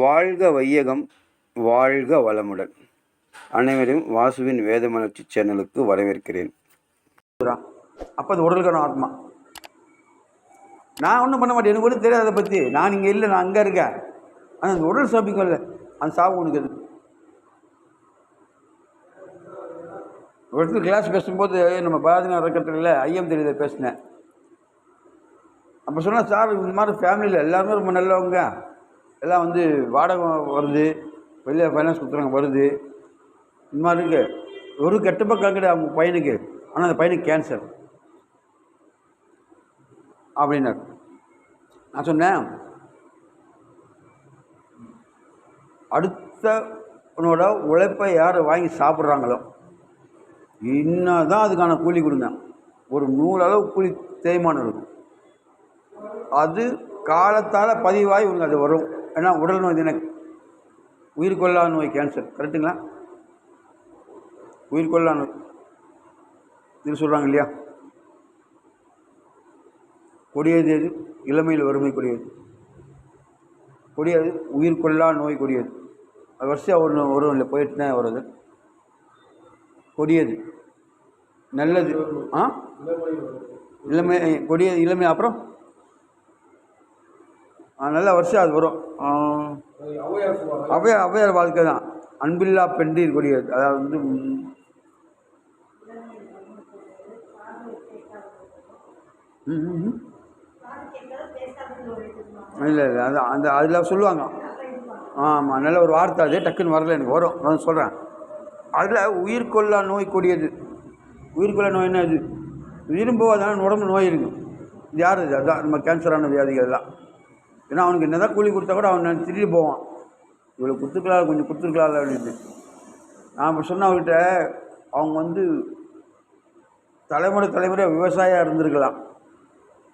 வாழ்க வையகம் வாழ்க வளமுடன். அனைவரையும் வாசுவின் வேதமலர்ச்சி சேனலுக்கு வரவேற்கிறேன். அப்போ அது உடலுக்கான ஆத்மா. நான் ஒன்றும் பண்ண மாட்டேன். எனக்கு ஒன்றும் தெரியாது அதை பற்றி நான் இங்கே இல்லை நான் அங்கே இருக்கேன். ஆனால் அந்த உடல் சாப்பிக்கல அந்த சாவு உனக்கு எது? ஒரு கிளாஸ் பேசும்போது நம்ம பாரதின இறக்கத்தில் ஐயம் தெரியுத பேசினேன். அப்போ சொன்னால் சார் இந்த மாதிரி ஃபேமிலியில் எல்லாருமே ரொம்ப நல்லவங்க. எல்லாம் வந்து வாடகை வருது வெளியே ஃபைனான்ஸ் கொடுத்துறாங்க வருது. இந்த மாதிரி இருக்குது ஒரு கெட்ட பக்கம் கிடையாது அவங்க பையனுக்கு. ஆனால் அந்த பையனுக்கு கேன்சர் அப்படின்னார். நான் சொன்னேன் அடுத்தவனோட உழைப்பை யார் வாங்கி சாப்பிட்றாங்களோ இன்னும் தான் அதுக்கான கூலி கொடுங்க. ஒரு நூலளவு கூலி தேய்மானம் இருக்கும். அது காலத்தால் பதிவாகி உங்களுக்கு அது வரும். ஏன்னா உடல் நோய் தின. உயிர் கொல்லா நோய் கேன்சர் கரெக்டுங்களா உயிர் கொல்லா நோய். இது சொல்கிறாங்க இல்லையா? கொடியது எது? இளமையில் வறுமை கொடியது. கொடியது உயிர் கொல்லா நோய் கொடியது. அது வருஷம் ஒரு வரும் இல்லை போயிட்டு தான் வருது. கொடியது. நல்லது. ஆ? இளமை கொடியது இளமை. அப்புறம்? நல்ல வருஷம் அது வரும். ஆ, ஔவையார் ஔவையார் வாழ்க்கை தான். அன்பில்லா பெண்டீர் கொடியது அதாவது வந்து ம், இல்லை இல்லை அது அந்த அதில் சொல்லுவாங்க. ஆமாம் நல்ல ஒரு வார்த்தை அது டக்குன்னு வரல எனக்கு வரும். நான் சொல்கிறேன் அதில் உயிர் நோய் கொடியது. உயிர் நோய் நோய்னா இது? விரும்புவதான உடம்பு நோய் இருக்கும் இது யார் இது? அதுதான் நம்ம கேன்சரான வியாதிகள் எல்லாம். ஏன்னா அவனுக்கு என்னதான் கூலி கொடுத்தா கூட அவன் திரும்பி போவான். இவ்வளோ கொடுத்துக்கலாம் கொஞ்சம் கொடுத்துருக்கலாம் அப்படின்னு நான் இப்போ சொன்ன அவர்கிட்ட அவங்க வந்து தலைமுறை தலைமுறை விவசாயியாக இருந்திருக்கலாம்.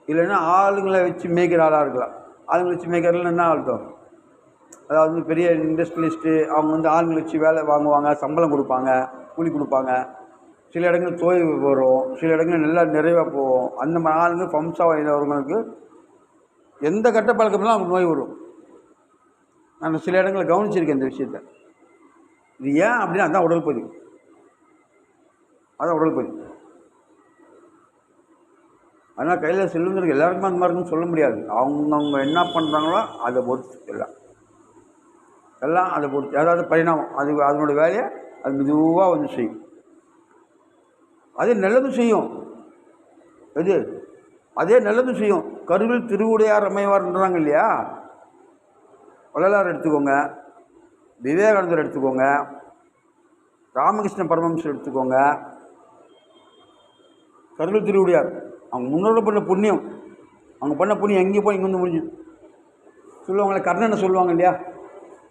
இல்லைன்னா ஆளுங்களை வச்சு மேய்க்கிற ஆளாக இருக்கலாம். ஆளுங்களை வச்சு மேய்க்கிறதுல என்ன அர்த்தம் அதாவது வந்து பெரிய இண்டஸ்ட்ரியலிஸ்ட்டு அவங்க வந்து ஆளுங்களை வச்சு வேலை வாங்குவாங்க சம்பளம் கொடுப்பாங்க கூலி கொடுப்பாங்க. சில இடங்களில் தோய்வு வரும் சில இடங்களில் நல்லா நிறைவாக போகும் அந்த மாதிரி ஆளுங்க பம்சா வயதவர்களுக்கு எந்த கட்ட பழக்கம்லாம் அவங்களுக்கு நோய் வரும். நான் சில இடங்களில் கவனிச்சிருக்கேன் இந்த விஷயத்த. இது ஏன் அப்படின்னா அதான் உடற்பதிவு அதான் உடற்பதிவு ஆனால் கையில் செல்லுங்கிறது எல்லாருக்குமே அந்த மாதிரி சொல்ல முடியாது. அவங்கவுங்க என்ன பண்ணுறாங்களோ அதை பொறுத்து எல்லாம். எல்லாம் அதை பொறுத்து. அதாவது பரிணாமம். அது அதனோட வேலையை அது மெதுவாக வந்து செய்யும். அது நல்லதும் செய்யும். எது அதே நல்லதும் செய்யும். கருவில் திருவுடையார் அமைவார்ன்றாங்க இல்லையா? வள்ளலார் எடுத்துக்கோங்க. விவேகானந்தர் எடுத்துக்கோங்க. ராமகிருஷ்ண பரமஹம்சர் எடுத்துக்கோங்க. கருவில் திருவுடையார். அவங்க முன்னோட பண்ண புண்ணியம். அவங்க பண்ண புண்ணியம் எங்கேயும் போய் இங்கே வந்து முடிஞ்சு. சொல்லுவாங்களே கர்ணனை சொல்லுவாங்க இல்லையா?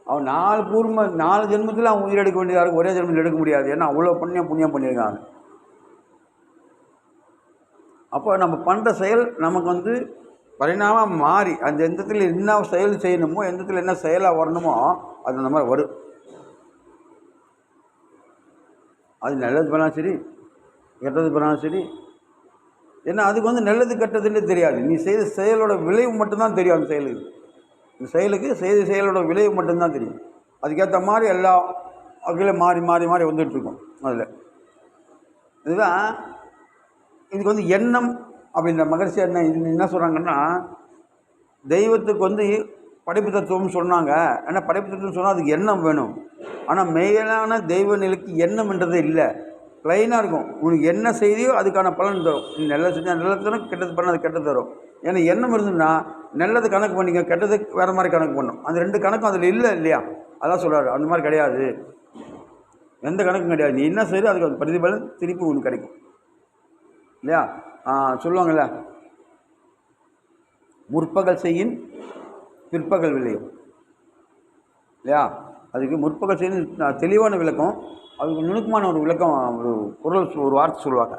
அவன் நாலு பூர்வ நாலு ஜென்மத்தில் அவன் உயிரெடுக்க வேண்டியதாக ஒரே ஜென்மத்தில் எடுக்க முடியாது. ஏன்னா அவ்வளோ புண்ணியம் புண்ணியம் பண்ணியிருக்காங்க. அப்போ நம்ம பண்ணுற செயல் நமக்கு வந்து பரிணாமம் மாறி அந்த எந்த இடத்துல என்ன செயல் செய்யணுமோ எந்த இடத்துல என்ன செயலாக வரணுமோ அது அந்த மாதிரி வரும் அது நல்லது பண்ணாலும் சரி கெட்டது பண்ணாலும் சரி. ஏன்னா அதுக்கு வந்து நல்லது கெட்டதுன்னு தெரியாது. நீ செய்த செயலோட விளைவு மட்டும்தான் தெரியும் அந்த செயலுக்கு. இந்த செயலுக்கு செய்த செயலோட விளைவு மட்டும்தான் தெரியும். அதுக்கேற்ற மாதிரி எல்லா வகையிலும் மாறி மாறி மாறி வந்துட்டுருக்கும் அதில். இதுதான் இதுக்கு வந்து எண்ணம் அப்படின்ற மகரிஷி என்ன இது என்ன சொல்கிறாங்கன்னா தெய்வத்துக்கு வந்து படைப்பு தத்துவம்னு சொன்னாங்க. ஏன்னா படைப்பு தத்துவம் சொன்னால் அதுக்கு எண்ணம் வேணும். ஆனால் மேலான தெய்வ நிலைக்கு எண்ணம்ன்றதே இல்லை. ப்ளைனாக இருக்கும். உனக்கு என்ன செய்தியோ அதுக்கான பலன் தரும். நீ நல்லது செஞ்சால் நல்லது தரும் கெட்டது பண்ணால் அது கெட்டது தரும். ஏன்னா எண்ணம் இருந்ததுன்னா நல்லது கணக்கு பண்ணிக்க கெட்டது வேறு மாதிரி கணக்கு பண்ணும். அந்த ரெண்டு கணக்கும் அதில் இல்லை இல்லையா? அதான் சொல்கிறாரு அந்த மாதிரி கிடையாது. எந்த கணக்கும் கிடையாது. நீ என்ன செய்யறோ அதுக்கு அந்த பிரதிபலன் திருப்பி உனக்கு கிடைக்கும். இல்லையா? சொல்லுவாங்கல்ல. சொல்லுவாங்கள்ல முற்பகல் செய்யின் பிற்பகல் விளையும். இல்லையா? அதுக்கு முற்பகல் செய்யின் தெளிவான விளக்கம் அதுக்கு நுணுக்கமான ஒரு விளக்கம் ஒரு குரல் ஒரு வார்த்தை சொல்லுவாங்க.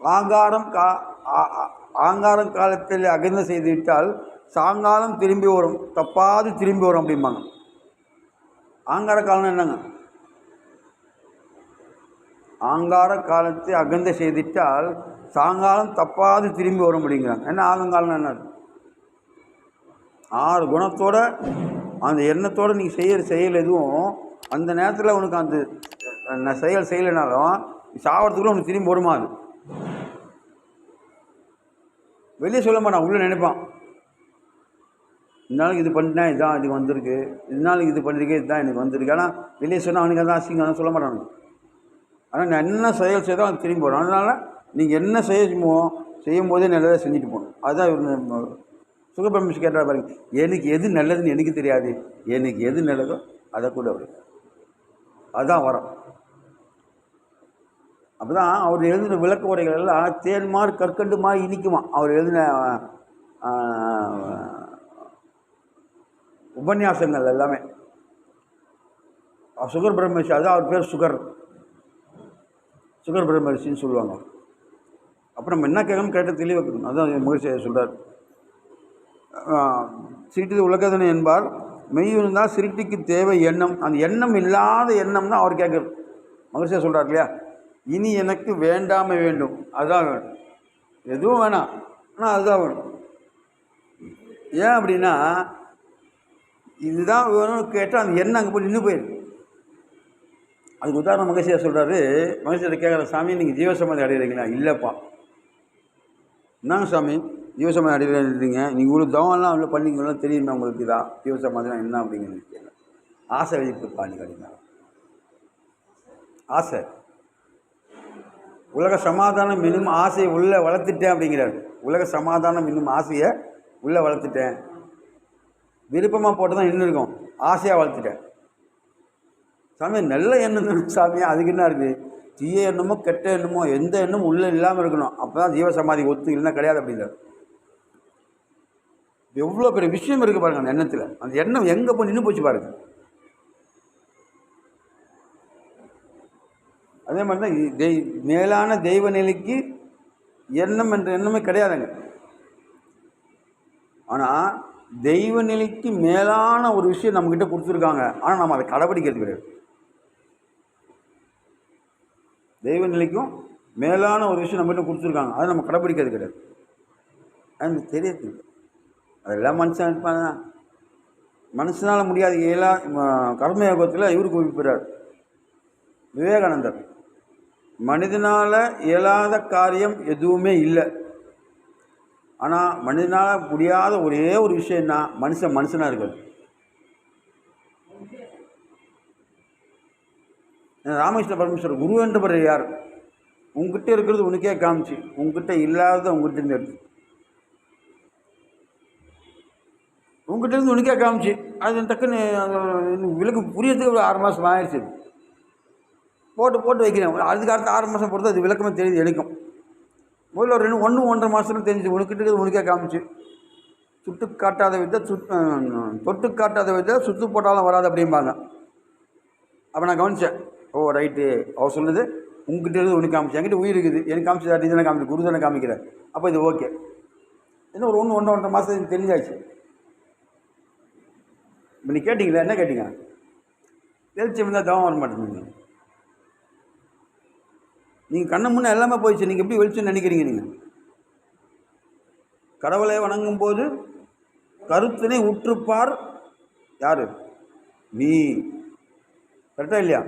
ஆங்காரம் கா ஆங்காரம் காலத்தில் அகந்த செய்து விட்டால் சாயங்காலம் திரும்பி வரும் தப்பாது திரும்பி வரும் அப்படிம்பாங்க. ஆங்கார காலம் என்னங்க? ஆங்கார காலத்தை அகந்த செய்திட்டால் சாயங்காலம் தப்பாது திரும்பி வர முடியுங்கிறாங்க என்ன ஆகங்காலம் என்ன? ஆறு குணத்தோட அந்த எண்ணத்தோடு நீங்கள் செய்கிற செயல் எதுவும் அந்த நேரத்தில் உனக்கு அந்த நான் செயல் செய்யலைனாலும் சாவறதுக்குள்ள உனக்கு திரும்பி வருமா அது? வெளியே சொல்ல மாட்டான் உள்ளே நினைப்பான். இந்நாளுக்கு இது பண்ணிட்டேன் இதுதான் இது வந்திருக்கு. இந்நாளுக்கு இது பண்ணிருக்கேன் இதுதான் எனக்கு வந்திருக்கு. ஆனால் வெளியே சொன்னால் அவனுக்கு அதான் அசிங்கம் சொல்ல மாட்டானுங்க. ஆனால் நான் என்ன செயல் செய்தோ அது திரும்பி வரும் அதனால் நீங்கள் என்ன செய்யுமோ செய்யும் போதே நல்லதாக செஞ்சுட்டு போகணும். அதுதான் இவர் சுகபிரமிஷ் கேட்டார் பாருங்க. எனக்கு எது நல்லதுன்னு எனக்கு தெரியாது. எனக்கு எது நல்லதோ அதை கூட அவர் அதுதான் வரம். அப்போ தான் அவர் எழுதின விளக்க உரைகள் எல்லாம் தேன்மார் கற்கண்டு மாதிரி இனிக்குமா? அவர் எழுதின உபன்யாசங்கள் எல்லாமே. சுகர் பிரம்மேஷ் அதுதான் அவர் பேர் சுகர். சுகர் பிரம்மரிஷின்னு சொல்லுவாங்க. அப்புறம் நம்ம என்ன கேட்கணும். கேட்ட இருக்கணும் அதுதான் மகிழ்ச்சியை சொல்கிறார் சிரிட்டது உலகதனை என்பார். மெய் இருந்தால் சிரிட்டிக்கு தேவை எண்ணம். அந்த எண்ணம் இல்லாத எண்ணம் தான் அவர் கேட்குறது மகிழ்ச்சியாக சொல்கிறார் இல்லையா? இனி எனக்கு வேண்டாமை வேண்டும். அதுதான் வேணும். எதுவும் வேணாம். ஆனால் அதுதான் வேணும். ஏன் அப்படின்னா இதுதான் வேணும்னு கேட்டால் அந்த எண்ணம் அங்கே போய் நின்று போயிருக்கு அதுக்கு உதாரணம் மகேஷியா சொல்கிறாரு மகேஷியத்தை கேட்குற சாமி நீங்கள் ஜீவசமாதி அடைகிறீங்களா இல்லைப்பா. என்னங்க சாமி ஜீவசமாதி அடைகிறீங்க நீங்கள் இவ்வளோ தவம்லாம் அவ்வளோ பண்ணிக்கலாம் தெரியுமா உங்களுக்கு இதான் ஜீவசமாதிலாம் என்ன அப்படிங்கிறது கேட்கல. ஆசை வெளிப்படுப்பா நீ அப்படின்னா ஆசை? உலக சமாதானம் இன்னும் ஆசையை உள்ளே வளர்த்துட்டேன் அப்படிங்கிறார். உலக சமாதானம் இன்னும் ஆசையை உள்ளே வளர்த்துட்டேன். விருப்பமாக போட்டு தான் இன்னும் இருக்கும். ஆசையாக வளர்த்துட்டேன். சாமி நல்ல எண்ணம் தானே சாமி. அதுக்கு என்ன இருக்குது தீய எண்ணமோ கெட்ட எண்ணமோ எந்த எண்ணமும் உள்ளே இல்லாமல் இருக்கணும். அப்போ தான் ஜீவசமாதி ஒத்து இல்லைன்னா கிடையாது அப்படிங்கிற. எவ்வளோ பெரிய விஷயம் இருக்குது பாருங்கள் அந்த எண்ணத்தில். அந்த எண்ணம் எங்கே போய் நின்று போச்சு பாருங்க. அதே மாதிரி தான் தெய் மேலான தெய்வ நிலைக்கு எண்ணம் என்ற எண்ணமே கிடையாதுங்க. ஆனால் தெய்வ நிலைக்கு மேலான ஒரு விஷயம் நம்மக்கிட்ட கொடுத்துருக்காங்க. ஆனால் நம்ம அதை கடைபிடிக்கிறது கிடையாது. தெய்வ நிலைக்கும் மேலான ஒரு விஷயம் நம்மகிட்ட கொடுத்துருக்காங்க. அதை நம்ம கடைப்பிடிக்கிறது கிடையாது. அது தெரியாது. அதெல்லாம் மனுஷன் இருப்பாங்க மனுஷனால் முடியாது ஏலா கர்ம யோகத்தில் இவர் குறிப்பிடுறார் விவேகானந்தர். மனிதனால் இயலாத காரியம் எதுவுமே இல்லை. ஆனால் மனிதனால் முடியாத ஒரே ஒரு விஷயம்னா மனுஷன் மனுஷனாக இருக்கிறது ராமகிருஷ்ண பரமேஸ்வரர் குரு என்றவர் யார்? உங்ககிட்ட இருக்கிறது உனக்கே காமிச்சு. உங்ககிட்ட இல்லாததை உங்ககிட்ட இருந்து எடுத்து. உங்ககிட்ட இருந்து உனக்கே காமிச்சு. அது டக்குன்னு விலக்கு புரியறதுக்கு ஒரு ஆறு மாதம் ஆயிடுச்சு போட்டு போட்டு வைக்கிறேன். அதுக்கு அடுத்த ஆறு மாதம் பொறுத்து அது விளக்கமாக தெரிஞ்சு எடுக்கும். முதல்ல ஒரு ரெண்டு ஒன்று ஒன்றரை மாதத்துல தெரிஞ்சு உனக்கிட்ட இருக்கிறது உனக்கே காமிச்சு. சுட்டு காட்டாத வித்தை சுத் தொட்டு காட்டாத வித்தை சுத்து போட்டாலும் வராது அப்படிம்பாங்க. அப்போ நான் கவனித்தேன் ஓ ரைட்டு. அவர் சொல்லுது உங்ககிட்ட இருந்து ஒன்று காமிச்சு. என்கிட்ட உயிர் இருக்குது. எனக்கு காமிச்சு நீ தானே காமிச்சு குரு தானே காமிக்கிறேன் அப்போ இது ஓகே. இன்னும் ஒரு ஒன்று ஒன்றரை ஒன்றரை மாதம் தெரிஞ்சாச்சு. இப்போ நீ கேட்டிங்களா? என்ன கேட்டீங்க? வெளிச்சம் இருந்தால் தவம் வர மாட்டேங்குது. நீங்கள் கண்ணு முன்னே எல்லாமே போயிடுச்சு. நீங்கள் எப்படி வெளிச்சம் நினைக்கிறீங்க நீங்கள் கடவுளை வணங்கும் போது கருத்தினை உற்றுப்பார் யார்? நீ. கரெக்டாக இல்லையா?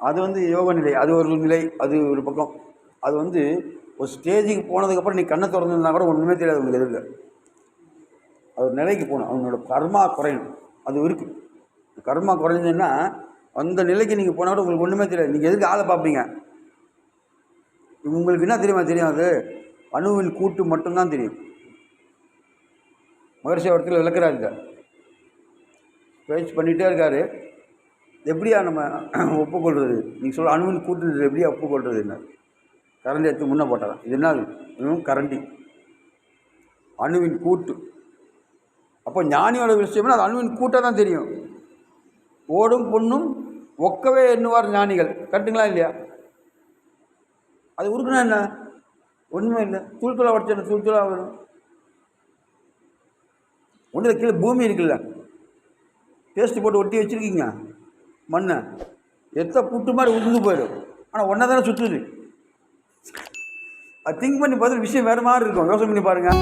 அது வந்து யோக நிலை அது ஒரு நிலை அது ஒரு பக்கம். அது வந்து ஒரு ஸ்டேஜுக்கு போனதுக்கப்புறம் நீ கண்ணை திறந்துருந்தா கூட ஒன்றுமே தெரியாது உங்களுக்கு எதிரில். அது ஒரு நிலைக்கு போகணும். அவனோட கர்மா குறையணும். அது இருக்குது கர்மா குறைஞ்சதுன்னா அந்த நிலைக்கு நீங்கள் போனால் கூட உங்களுக்கு ஒன்றுமே தெரியாது. நீங்கள் எதுக்கு ஆளை பார்ப்பீங்க? உங்களுக்கு என்ன தெரியுமா தெரியும் அது? அணுவின் கூட்டு மட்டும்தான் தெரியும். மகர்ஷி இடத்துல விளக்குறாரு பேச்சு பண்ணிகிட்டே இருக்காரு. எப்படியா நம்ம ஒப்புக்கொள்வது நீங்கள் சொல்ல அணுவின் கூட்டு எப்படியா ஒப்புக்கொள்வது என்ன? கரண்டி எடுத்து முன்னே போட்டதான் இது என்ன இதுவும் கரண்டி. அணுவின் கூட்டு. அப்போ ஞானியோட விஷயம்னா அது அணுவின் கூட்டாக தான் தெரியும். ஓடும் பொண்ணும் ஒக்கவே எண்ணுவார் ஞானிகள். கரெக்டுங்களா இல்லையா? அது உருக்குனா என்ன? ஒன்றுமே இல்லை. தூள் உடச்சு தூள் வரும். ஒன்றில் கீழே பூமி இருக்குல்ல. பேஸ்ட் போட்டு ஒட்டி வச்சுருக்கீங்க மண்ணை. எத்த புட்டு மாதிரி உதிர்ந்து போயிடும். ஆனால் ஒன்றா தானே சுற்றுது அது திங்க் பண்ணி பார்த்து விஷயம் வேறு மாதிரி இருக்கும். யோசனை பண்ணி பாருங்கள்